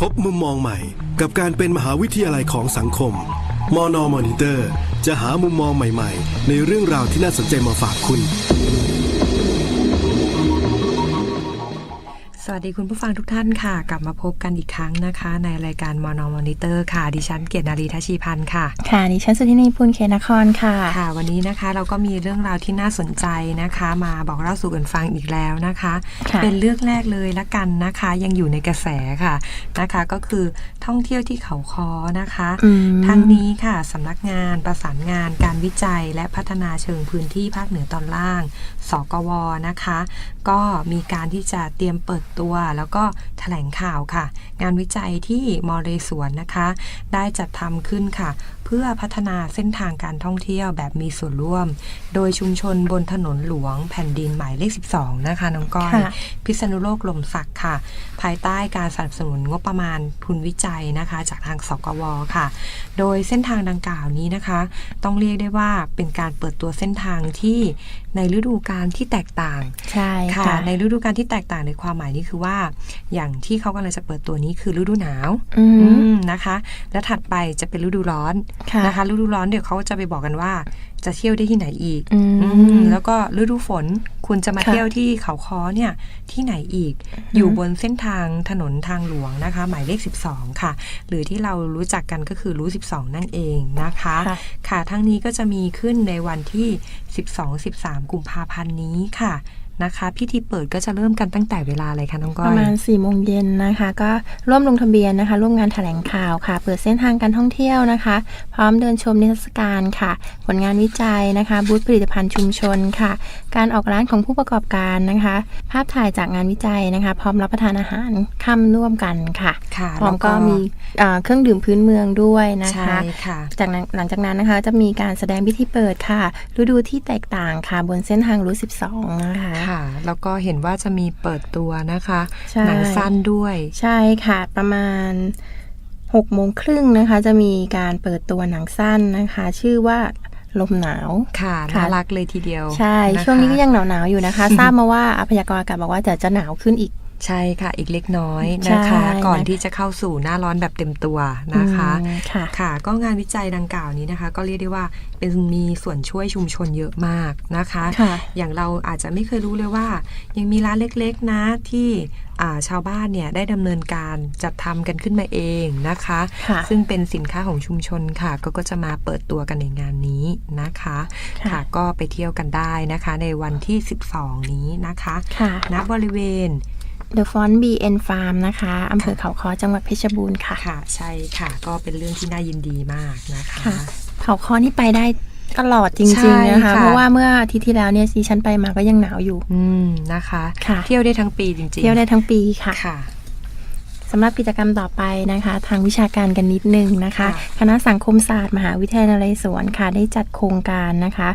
พบมุมมองใหม่กับการเป็นมหาวิทยาลัยของสังคม มอนอมอนิเตอร์ จะหามุมมองใหม่ ๆ ในเรื่องราวที่น่าสนใจมาฝากคุณ วัสดีคุณผู้ฟังทุกท่านค่ะ กลับมาพบกันอีกครั้งนะคะ ในรายการมอนอมอนิเตอร์ค่ะ ดิฉันเกียรตินารีทัชชีพันธ์ค่ะ ค่ะ ดิฉันสุธินีพูลเคนครค่ะ ค่ะ วันนี้นะคะเราก็มีเรื่องราวที่น่าสนใจนะคะ มาบอกเล่าสู่กันฟังอีกแล้วนะคะค่ะเป็นเรื่องแรกเลยละกันนะคะ ยังอยู่ในกระแสค่ะนะคะ ก็คือท่องเที่ยวที่เขาคอนะคะอืมทั้งนี้ค่ะสำนักงานประสานงานการวิจัย และพัฒนาเชิงพื้นที่ภาคเหนือตอนล่าง สกวนะคะก็มีการที่จะเตรียมเปิดตัวแล้วก็แถลงข่าวค่ะ งานวิจัยที่มอเรสวนนะคะ ได้จัดทำขึ้นค่ะ เพื่อพัฒนาเส้นทางการท่องเที่ยวแบบมีส่วนร่วม โดยชุมชนบนถนนหลวงแผ่นดินหมายเลข 12 นะคะน้องก้อยค่ะพิษณุโลกลมศักดิ์ค่ะ ภายใต้การสนับสนุนงบประมาณทุนวิจัยนะคะ จากทางสกวค่ะ โดยเส้นทางดังกล่าวนี้นะคะ ต้องเรียกได้ว่าเป็นการเปิดตัวเส้นทางที่ ในฤดูกาลที่แตกต่าง ใช่ค่ะค่ะ ในฤดูกาลที่แตกต่างในความหมายนี้คือว่า อย่างที่เขากำลังจะเปิดตัวนี้คือฤดูหนาวอืมอืมนะคะ แล้วถัดไปจะเป็นฤดูร้อนค่ะนะคะ ฤดูร้อนเดี๋ยวเขาจะไปบอกกันว่า จะเที่ยวได้ที่ไหนอีกอืมอืมแล้วก็ฤดูฝนคุณจะมาค่ะเที่ยวที่เขาคอเนี่ยที่ไหนอีก อยู่บนเส้นทางถนนทางหลวงนะคะ หมายเลข 12 ค่ะ หรือที่เรารู้จักกันก็คือรู้ 12 นั่นเองนะคะ ค่ะค่ะทั้งนี้ก็จะมีขึ้นในวันที่ 12-13 กุมภาพันธ์นี้ค่ะ นะคะ พิธีเปิดก็จะเริ่มกันตั้งแต่เวลาอะไรคะน้องก้ปอยระมาณ4ี่โมงเย็นนะคะ ก็ร่วมลงทะเบียนนะคะ ร่วมงานแถลงข่าวค่ะ เปิดเส้นทางการท่องเที่ยวนะคะ พร้อมเดินชมนิทรรศการค่ะ ผลงานวิจัยนะคะ บูธผลิตภัณฑ์ชุมชนค่ะ การออกร้านของผู้ประกอบการนะคะ ภาพถ่ายจากงานวิจัยนะคะ พร้อมรับประทานอาหารค่ำร่วมกันค่ะค่ะพร้อมแล้วก็มีอ่าเครื่องดื่มพื้นเมืองด้วยนะใช่คะค่ะจากนั้นหลังจากนั้นนะคะ จะมีการแสดงพิธีเปิดค่ะฤดูที่แตกต่างค่ะ บนเส้นทางรู12 นะคะค่ะ แล้วก็เห็นว่าจะมีเปิดตัวนะคะใช่หนังสั้นด้วยใช่ค่ะ ประมาณ6โมงครึ่งนะคะ จะมีการเปิดตัวหนังสั้นนะคะ ชื่อว่า ลมหนาวค่ะค่ะ น่ารักเลยทีเดียว ใช่ะคะช่วงนี้ก็ยังหนาวหนาวๆอยู่นะคะ ทราบมาว่าพยากรณ์อากาศบอกว่าจะจะหนาวขึ้นอีก ใช่ค่ะอีกเล็กน้อยนะคะใช่ก่อนนะคะที่จะเข้าสู่หน้าร้อนแบบเต็มตัวนะคะอืมค่ะค่ะ ก็งานวิจัยดังกล่าวนี้นะคะ ก็เรียกได้ว่าเป็นมีส่วนช่วยชุมชนเยอะมากนะคะค่ะอย่างเราอาจจะไม่เคยรู้เลยว่า ยังมีร้านเล็กๆนะที่อ่าชาวบ้านเนี่ยได้ดำเนินการจัดทำกันขึ้นมาเองนะคะค่ะซึ่งเป็นสินค้าของชุมชนค่ะ ก็ก็จะมาเปิดตัวกันในงานนี้นะคะค่ะก็ไปเที่ยวกันได้นะคะ ในวันที่ 12 นี้นะคะค่ะณบริเวณ The Font BN Farm นะคะอำเภอเขาคอจังหวัดเพชรบูรณ์ค่ะ ค่ะ ใช่ค่ะ ก็เป็นเรื่องที่น่ายินดีมากนะคะค่ะเขาคอนี่ไปได้ตลอดจใช่ริง ๆ นะคะค่ะเพราะว่าเมื่ออาทิตย์ที่แล้วเนี่ยดิฉันไปมาก็ยังหนาวอยู่ อืมนะคะค่ะเที่ยวได้ทั้งปีจริงๆ เที่ยวได้ทั้งปีค่ะค่ะสำหรับกิจกรรมต่อไปนะคะ ทางวิชาการกันนิดนึงนะคะค่ะคณะสังคมศาสตร์มหาวิทยาลัยสวนค่ะ ได้จัดโครงการนะคะ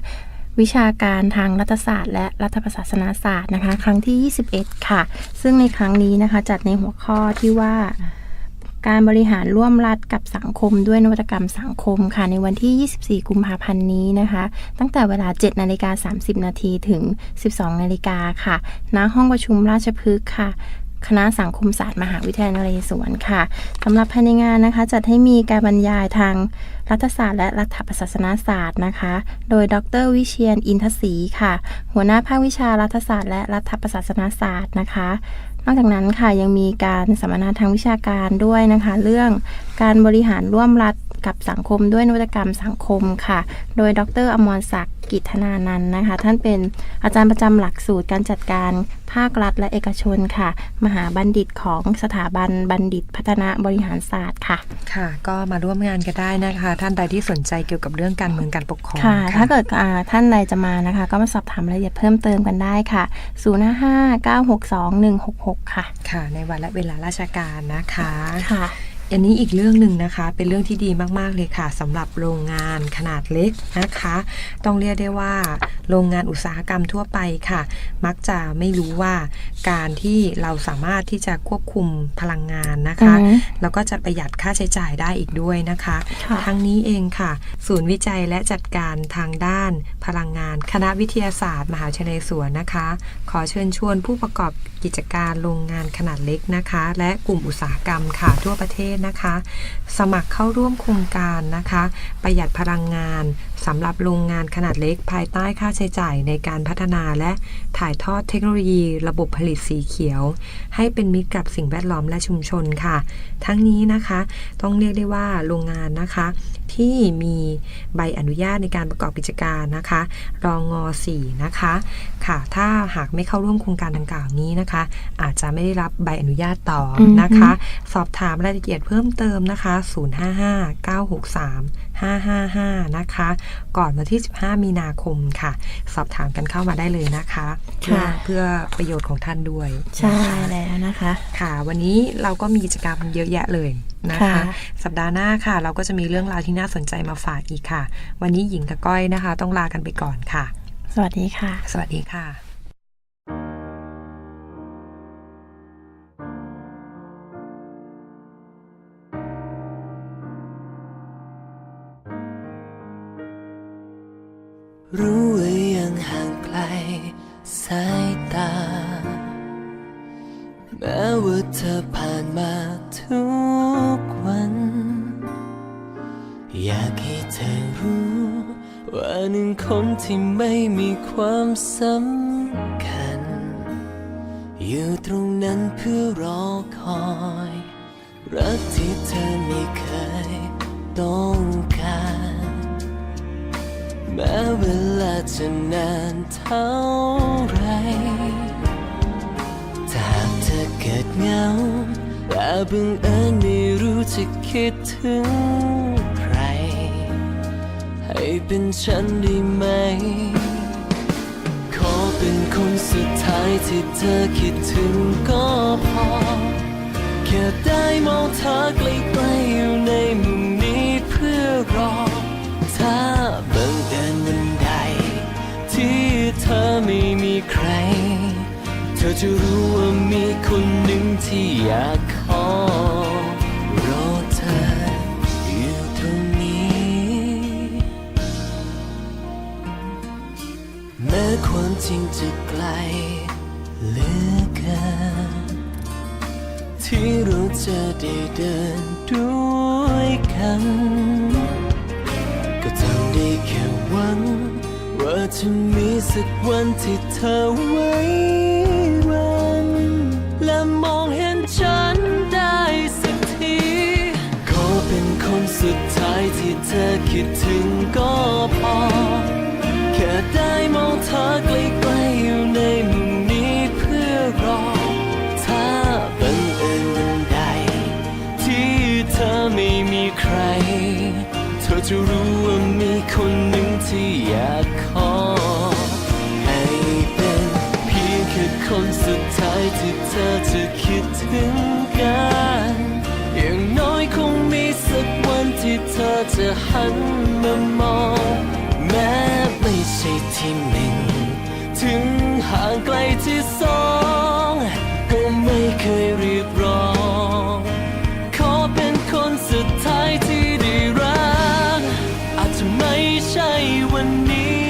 วิชาการทางรัฐศาสตร์ และรัฐประศาสนศาสตร์นะคะ ครั้งที่ 21 ค่ะ ซึ่งในครั้งนี้นะคะจัดในหัวข้อที่ว่าการบริหารร่วมรัฐกับสังคมด้วยนวัตกรรมสังคมค่ะ ในวันที่ 24 กุมภาพันธ์นี้นะคะ ตั้งแต่เวลา 7 นาฬิกา 30 นาทีถึง 12 นาฬิกาค่ะ ณ ห้องประชุมราชพฤกษ์ค่ะ คณะสังคมศาสตร์มหาวิทยาลัยนเรศวรค่ะสำหรับภายในงานนะคะ จัดให้มีการบรรยายทางรัฐศาสตร์และรัฐประศาสนศาสตร์นะคะ โดยดร วิเชียนอินทศรีค่ะ หัวหน้าภาควิชารัฐศาสตร์และรัฐประศาสนศาสตร์นะคะนอกจากนั้นค่ะยังมีการสัมมนาทางวิชาการด้วยนะคะ เรื่องการบริหารร่วมรัฐกับสังคมด้วยนวัตกรรมสังคมค่ะ โดยดรอมรศักดิ์ กิจธนานันท์นะคะ ท่านเป็นอาจารย์ประจำหลักสูตรการจัดการภาครัฐและเอกชนค่ะ มหาบัณฑิตของสถาบันบัณฑิตพัฒนาบริหารศาสตร์ค่ะ ค่ะ ก็มาร่วมงานกันได้นะคะ ท่านใดที่สนใจเกี่ยวกับเรื่องการเมืองการปกครองค่ะค่ะถ้าเกิดอ่าท่านใดจะมานะคะ ก็มาสอบถามรายละเอียดเพิ่มเติมกันได้ค่ะ 055 962 166 ค่ะ ค่ะ ในวันและเวลาราชการนะคะค่ะ อันนี้อีกเรื่องหนึ่งนะคะ เป็นเรื่องที่ดีมาก ๆ เลยค่ะสำหรับโรงงานขนาดเล็กนะคะ ต้องเรียกได้ว่า โรงงานอุตสาหกรรมทั่วไปค่ะ มักจะไม่รู้ว่าการที่เราสามารถที่จะควบคุมพลังงานนะคะอือฮึแล้วก็จะประหยัดค่าใช้จ่ายได้อีกด้วยนะคะค่ะทั้งนี้เองค่ะ ศูนย์วิจัยและจัดการทางด้านพลังงาน คณะวิทยาศาสตร์ มหาวิทยาลัยสวนนะคะ ขอเชิญชวนผู้ประกอบกิจการโรงงานขนาดเล็กนะคะ และกลุ่มอุตสาหกรรมค่ะทั่วประเทศนะคะ สมัครเข้าร่วมโครงการนะคะ ประหยัดพลังงานสำหรับโรงงานขนาดเล็กภายใต้ค่าใช้จ่ายในการพัฒนาและถ่ายทอดเทคโนโลยี ระบบผลิตสีเขียว ให้เป็นมิตรกับสิ่งแวดล้อมและชุมชนค่ะ ทั้งนี้นะคะ ต้องเรียกได้ว่าโรงงานนะคะ ที่มีใบอนุญาตในการประกอบกิจการนะคะรองง4นะคะค่ะถ้าหากไม่เข้าร่วมโครงการดังกล่าวนี้นะคะ อาจจะไม่ได้รับใบอนุญาตต่ออมนะคะ สอบถามรายละเอียดเพิ่มเติมนะคะ 055-963-555 นะคะ ก่อนวันที่ 15 มีนาคมค่ะ สอบถามกันเข้ามาได้เลยนะคะเพื่อค่ะเพื่อประโยชน์ของท่านด้วย ใช่แล้วนะคะ ค่ะ วันนี้เราก็มีกิจกรรมเยอะแยะเลยนะคะค่ะสัปดาห์หน้าค่ะ เราก็จะมีเรื่องราวที่น่าสนใจมาฝากอีกค่ะ วันนี้หญิงกับก้อยนะคะ ต้องลากันไปก่อนค่ะ สวัสดีค่ะ สวัสดีค่ะากให้เธอรู้ ว่าหนึ่งคนที่ไม่มีความสำคัญ อยู่ตรงนั้นเพื่อรอคอย รักที่เธอไม่เคยต้องการแม้เวลาจะนานเท่าไรถ้าหากเธอเกิดเหงาและบังเอิญไม่รู้จะคิดถึง เป็นฉันได้ไหม ขอเป็นคนสุดท้ายที่เธอคิดถึงก็พอ แค่ได้มองเธอใกลๆอยู่ในมุมนี้เพื่อรอ ถ้าบังเอิญวันใด ที่เธอไม่มีใคร เธอจะรู้ว่ามีคนหนึ่งที่อยากขอ จริงจะไกลเหลือเกินที่เราจะได้เดินด้วยกัน ก็ทำได้แค่หวังว่าจะมีสักวันที่เธอไว้วันและมองเห็นฉันได้สักที ขอเป็นคนสุดท้ายที่เธอคิดถึง ยเรียกร้อง ขอเป็นคนสุดท้ายที่ได้รัก อาจจะไม่ใช่วันนี้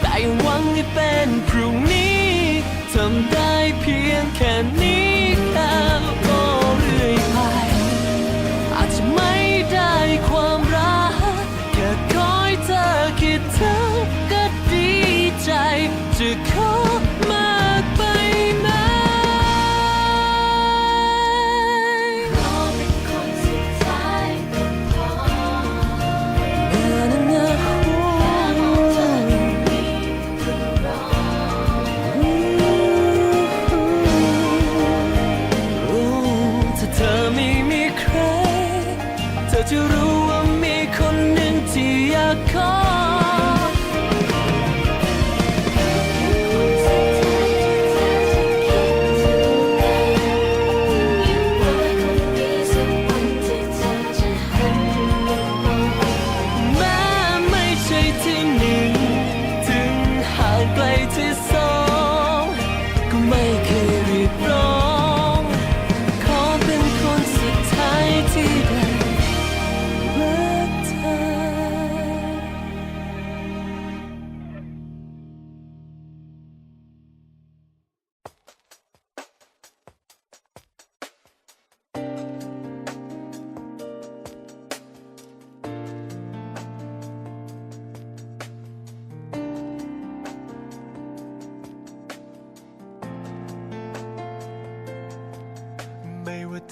แต่ยังหวังให้เป็นพรุ่งนี้ทำได้เพียงแค่นี้แค่ก็เรื่อยไปอาจจะไม่ได้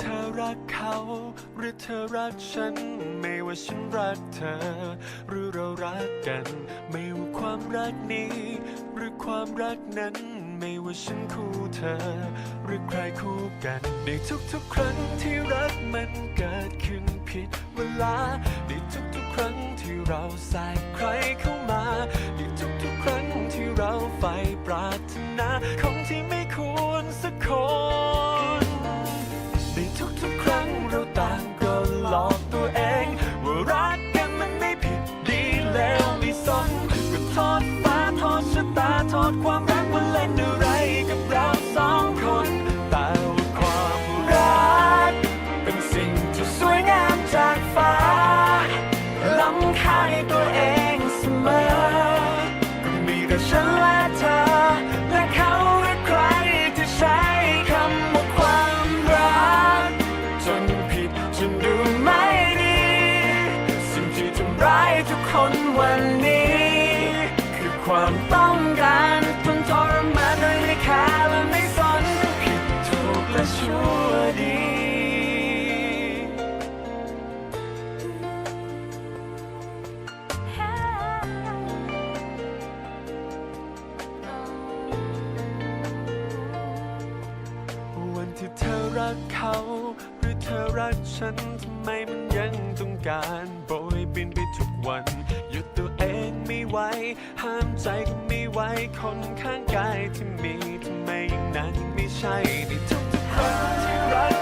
ธอรักเขา หรือเธอรักฉัน ไม่ว่าฉันรักเธอ หรือเรารักกัน ไม่ว่าความรักนี้ หรือความรักนั้น ไม่ว่าฉันคู่เธอ หรือใครคู่กันในทุกๆครั้งที่รักมันเกิดขึ้นผิดเวลาในทุกๆครั้งที่เราใส่ใครเข้ามาในทุกๆครั้งที่เราใฝ่ปรารถนาของที่ไม่ควรสักคน โทษฟ้าโทษชะตาโทษความรักว่าเล่นอะไรกับเราสองคนแต่ว่าความรัก เป็นสิ่งที่สวยงามจากฟ้าล้ำค่าในตัวเองเสมอก็มีแต่ฉันและเธอ และเขาและใครที่ใช้คำว่าความรัก จนผิดจนดูไม่ดี สิ่งที่ทำร้ายทุกคนวันนี้ คื ฉันทำไมมันยังต้องการโบยบินไปทุกวัน หยุดตัวเองไม่ไหวห้ามใจก็ไม่ไหวคนข้างกายที่มีทำไมอย่างนั้นไม่ใช่ในทุกๆครั้งที่รัก